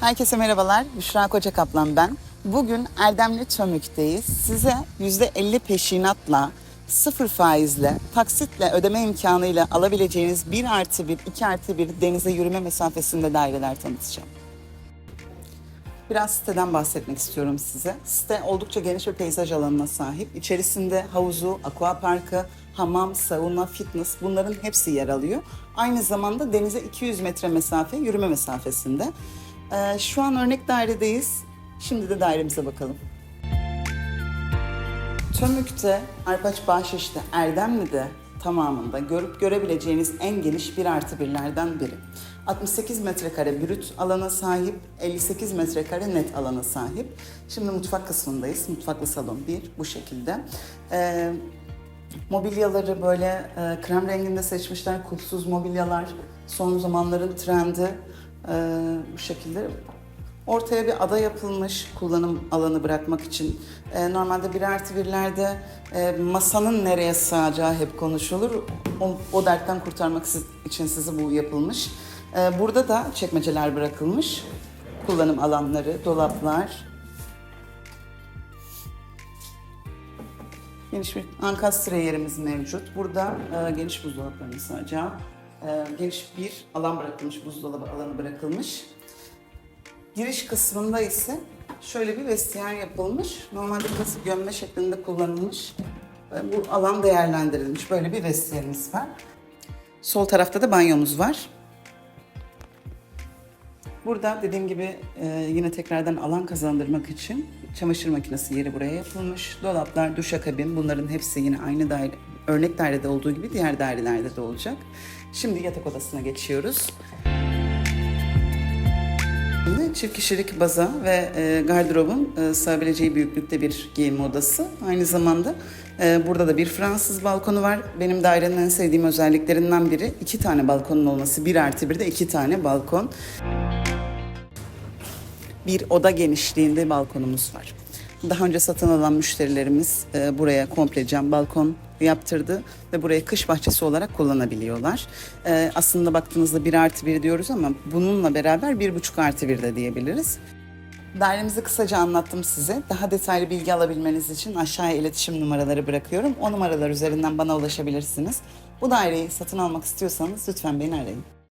Herkese merhabalar. Büşra Koca Kaplan ben. Bugün Erdemli Çömük'teyiz. Size %50 peşinatla, sıfır faizle, taksitle ödeme imkanıyla alabileceğiniz 1 artı 1, 2 artı 1 denize yürüme mesafesinde daireler tanıtacağım. Biraz siteden bahsetmek istiyorum size. Site oldukça geniş bir peyzaj alanına sahip. İçerisinde havuzu, aqua parkı, hamam, sauna, fitness bunların hepsi yer alıyor. Aynı zamanda denize 200 metre mesafe, yürüme mesafesinde. Ee, şu an örnek dairedeyiz. Şimdi de dairemize bakalım. Tömük'te, Arpaç Bahşiş'te, Erdemli'de tamamında görüp görebileceğiniz en geniş bir artı birlerden biri. 68 metrekare brüt alana sahip, 58 metrekare net alana sahip. Şimdi mutfak kısmındayız. Mutfaklı salon bir bu şekilde. Ee, mobilyaları böyle e, krem renginde seçmişler. Kulpsuz mobilyalar son zamanların trendi Ee, bu şekilde. Ortaya bir ada yapılmış kullanım alanı bırakmak için. Ee, normalde bir artı birlerde e, masanın nereye sığacağı hep konuşulur. O, o dertten kurtarmak için size bu yapılmış. Ee, burada da çekmeceler bırakılmış. Kullanım alanları, dolaplar. Geniş bir ankastre yerimiz mevcut. Burada e, geniş buzdolaplarını sığacağı, e, geniş bir alan bırakılmış, buzdolabı alanı bırakılmış. Giriş kısmında ise şöyle bir vestiyer yapılmış. Normalde burası gömme şeklinde kullanılmış. E, Bu alan değerlendirilmiş. Böyle bir vestiyerimiz var. Sol tarafta da banyomuz var. Burada dediğim gibi e, yine tekrardan alan kazandırmak için çamaşır makinesi yeri buraya yapılmış. Dolaplar, duşakabin bunların hepsi yine aynı daire, örnek dairede olduğu gibi diğer dairelerde de olacak. Şimdi yatak odasına geçiyoruz. Çift kişilik baza ve e, gardırobun e, sığabileceği büyüklükte bir giyinme odası. Aynı zamanda e, burada da bir Fransız balkonu var. Benim dairenin en sevdiğim özelliklerinden biri iki tane balkonun olması. Bir artı bir de iki tane balkon. Bir oda genişliğinde balkonumuz var. Daha önce satın alan müşterilerimiz e, buraya komple cam balkon yaptırdı ve burayı kış bahçesi olarak kullanabiliyorlar. E, aslında baktığınızda bir artı bir diyoruz ama bununla beraber bir buçuk artı bir de diyebiliriz. Dairemizi kısaca anlattım size. Daha detaylı bilgi alabilmeniz için aşağıya iletişim numaraları bırakıyorum. O numaralar üzerinden bana ulaşabilirsiniz. Bu daireyi satın almak istiyorsanız lütfen beni arayın.